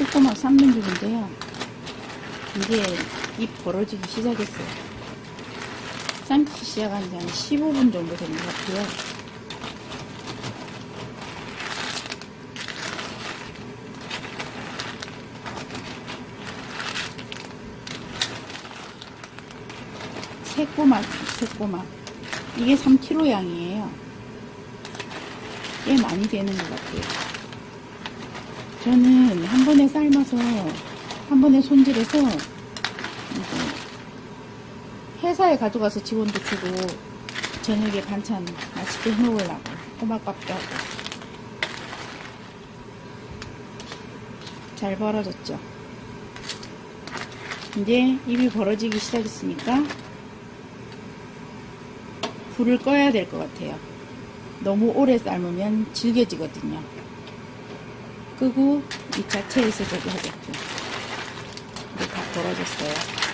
조그맣 삶는 중인데요. 이제 입 벌어지기 시작했어요. 삶기 시작한 지 한 15분 정도 된 것 같아요. 새꼬맛, 새꼬맛. 이게 3kg 양이에요. 꽤 많이 되는 것 같아요. 저는 한 번에 삶아서, 한 번에 손질해서, 회사에 가져가서 직원도 주고, 저녁에 반찬 맛있게 해먹으려고, 꼬막밥도 하고. 잘 벌어졌죠? 이제 입이 벌어지기 시작했으니까, 불을 꺼야 될 것 같아요. 너무 오래 삶으면 질겨지거든요. 끄고 이 자체에서 저기 하겠고. 이제 다 벌어졌어요.